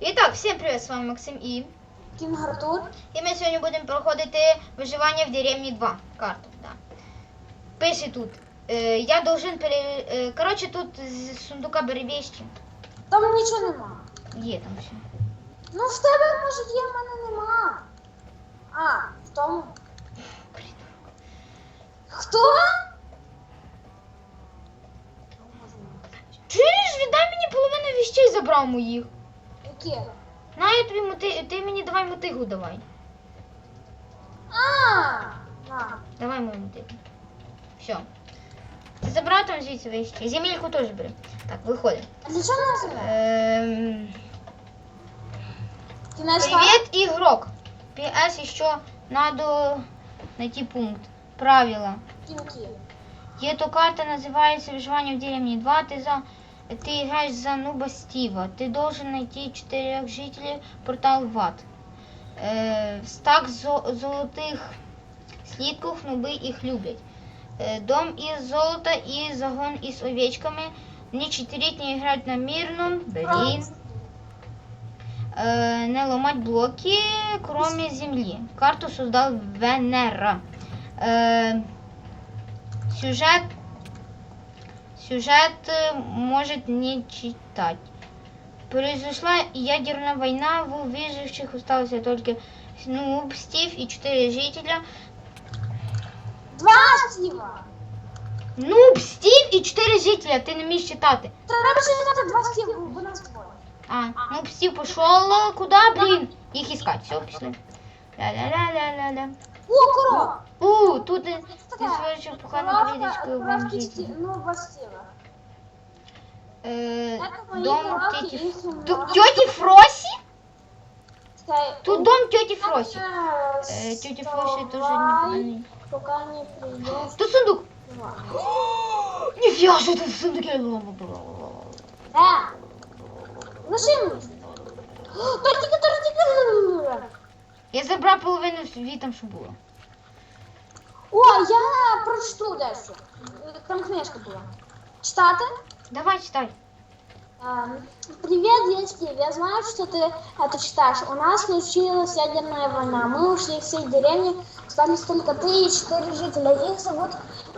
І так, всім привіт, з вами Максим і. Кінг Артур. І ми сьогодні будемо проходити виживання в деревні 2 карту. Да. Пише тут. Е, я должен пере... Е, коротше, тут з сундука бери вещи. Там нічого нема. Є там все. Ну в тебе може є, в мене нема. А, в тому. Хто? Чуєш, віддай мені половину вещей забрав моїх Яке? На, я тобі моти... ти мені давай мотигу давай. А, на. Давай мою мотигу. Все. Ти забрав там звідси вещи. Земельку теж бери. Так, виходимо. А для чого нас забрали? Ем... Кінець Привет, игрок. PS еще надо найти пункт. Правила. Кінки. Эта карта называется «Выживание в деревне 2». Ты, за... ты играешь за Нуба Стива. Ты должен найти четырех жителей портал в ад. Э, стак зо- золотых слитков, нубы их любят. Э, дом из золота и загон из овечками. Мне четырех играть на мирном. Блин. Э, не ломать блоки, кроме земли. Карту создал Венера. Э, сюжет сюжет э, может не читать. Произошла ядерная война, в выживших осталось только Снуп, Стив и четыре жителя. Два Стіва. Нуб, Стив і чотири жителя, ти не вмієш читати. Треба читати два Стіва, бо нас двоє. А, Нуб, Стив пішов куда, блін? Їх іскать, все, пішли. Ля-ля-ля-ля-ля-ля. О, корова. У, тут ти Така свою похану Коровка, кліточкою вам коровки жити. Сті- Ну, два Стіва. Е, Так, мої дом коровки, тіті... їх Ту- много. Тьоті Фросі? Чекай, Тут дом тьоті Фросі. Е, Е, Тьоті Фросі дуже вставай, непоганий. Поки не прийде. Тут сундук. Два. Ніфіга, що тут в сундуке. Е, лиши мені. Тільки, тільки. я забрав половину там, що було. О, я прочту дещо. Там книжка була. Читати? Давай, читай. Эм, Привет, Стив. Я знаю, что ты это читаешь. У нас случилась ядерная война. Мы ушли из всей деревни. Остались только ты и четыре жителя. Их зовут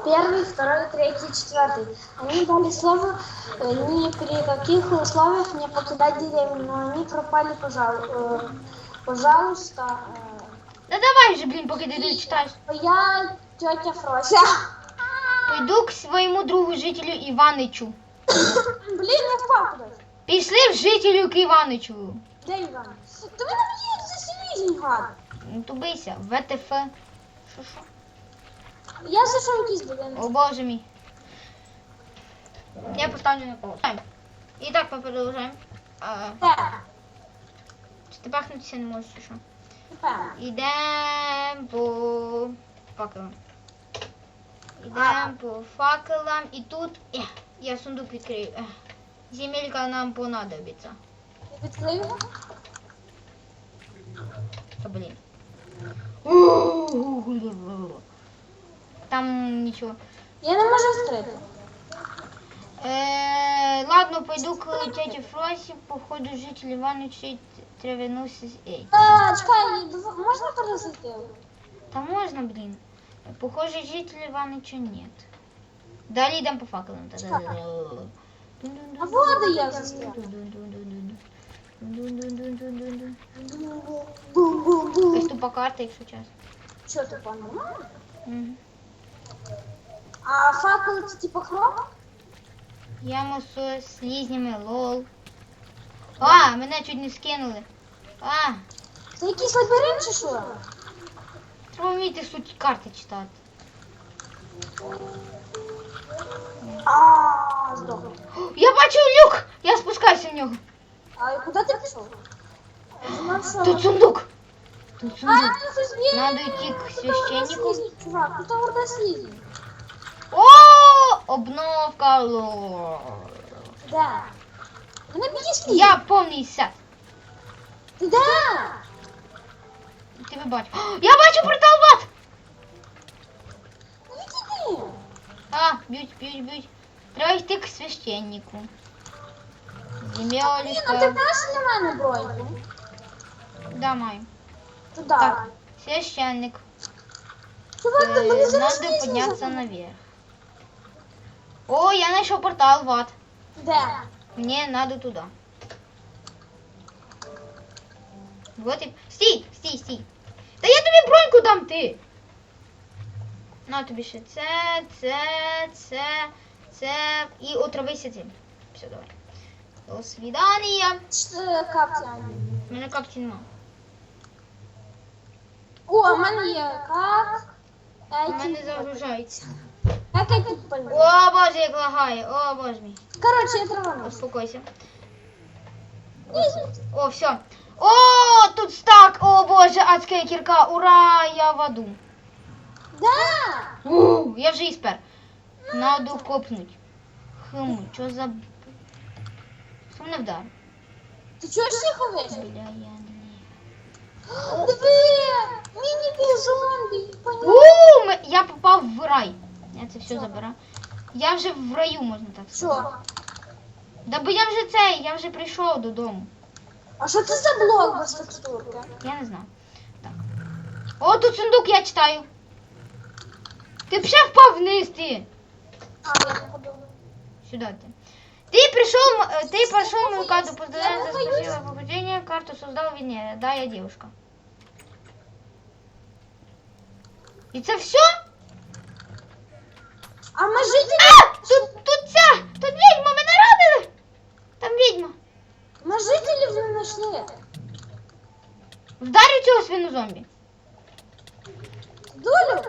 первый, второй, третий, четвертый. Они дали слово э, ни при каких условиях не покидать деревню, но они пропали, пожалуй, э, пожалуйста. Да давай же, поки ти тут читаєш. э, Я тетя Фрося. Пойду к своєму другу жителю Іваничу. Блин, я впав кудись. Пішли в жителю к Іваничу. Де Іван? Та ви нам є за сім'ї гад. Ну, тубися, ВТФ. Що що? Я зайшов якийсь будинок. О боже мій. Я поставлю на паузу. І так ми продовжуємо. А, Так, ти пахнутися не можеш, чи що? тепер. Ідемо по факелам. Ідемо по факелам. І тут е, я сундук відкрию. Е, Земелька нам понадобиться. Відкрив його? Та блін. Там нічого. Я не можу відкрити. Е, ладно, пойду к тете Фросі, походу житель Івановича травянувся з Ей. А, чекай, дв- можна перезайти? Та можна, блін. Похоже, житель Иваныча нет. Далі йдемо по факелам. А вода я застряла. Бум-бум-бум. Ось тут по карті, якщо чесно. Що ти нормально? Мгм. А факел це типу хром? Яма з слізнями, лол. А, мене чуть не скинули. А, Це якийсь лабіринт чи що? треба вміти суть карти читати. А, здох. Я бачу люк! Я спускаюся в нього. А куди ти пішов? Я думав, що... Тут сундук. Тут А, сундук. це щось є. Надо йти к священнику. Слізень, Чувак, тут орда слізень. О, обновка. лол. Де? Мене б'є слізень. Я повний сет. Ти де? Тебе бачу. О, Я бачу портал в ад! Ну відійди. А, б'ють, б'ють, б'ють. Треба йти к священнику. Ні, ну ти Ім'ялечка. маєш для мене бройку? Да, маю. Туди. Так, священник. Чувак, ти мені Э, зараз Надо вічно подняться забув. наверх. О, я нашел портал в ад. Де? Мне надо туда. Вот и... Стій, стій, стій. Та я тобі броньку дам ти. На тобі ще це, це, це, це і отравися цим. Все, давай. До свидания. Чотири капці. У мене капці нема. О, у мене є как. У мене загружається. О, боже, як лагає. О, боже мій. Коротше, я траванусь. Успокойся. О, все. О, тут стак. О, боже, адская кирка. Ура, я в аду. Да! У, я вже іспер. Надо копнуть. Хм, що за... Що мене вдар? Ти чого ж увесь? Бля, я не... Диви! Міні зомбі. У, я попав в рай. Я це все забираю. Я вже в раю, можна так сказати. Що? Да бо я вже цей, я вже прийшов додому. А що це за блок без текстурки? Я не знаю. Так. О, тут сундук я читаю. Ти б ще впав вниз, ти. А, я не подумала. Сюда ты. Ты пришел, м- э, ты прошел мою карту, Я поздравляю, не за боюсь. спасибо побуждение, карту создал Венера. Да, я девушка. И це все? А ми жителі, А! Тут, жителів не знайшли. Вдарю цього свину зомбі. Долю?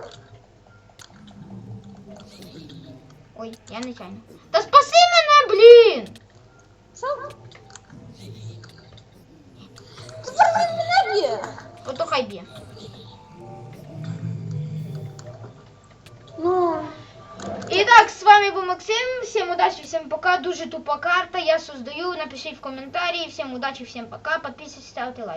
Ой, я нечайно. Та спаси мене, блін! Що? Тепер він мене б'є. Ото хай б'є. Итак, с вами был Максим. Всем удачи, всем пока. Дуже тупа карта. Я создаю. Напишите в комментарии. Всем удачи, всем пока. Подписывайтесь, ставьте лайк.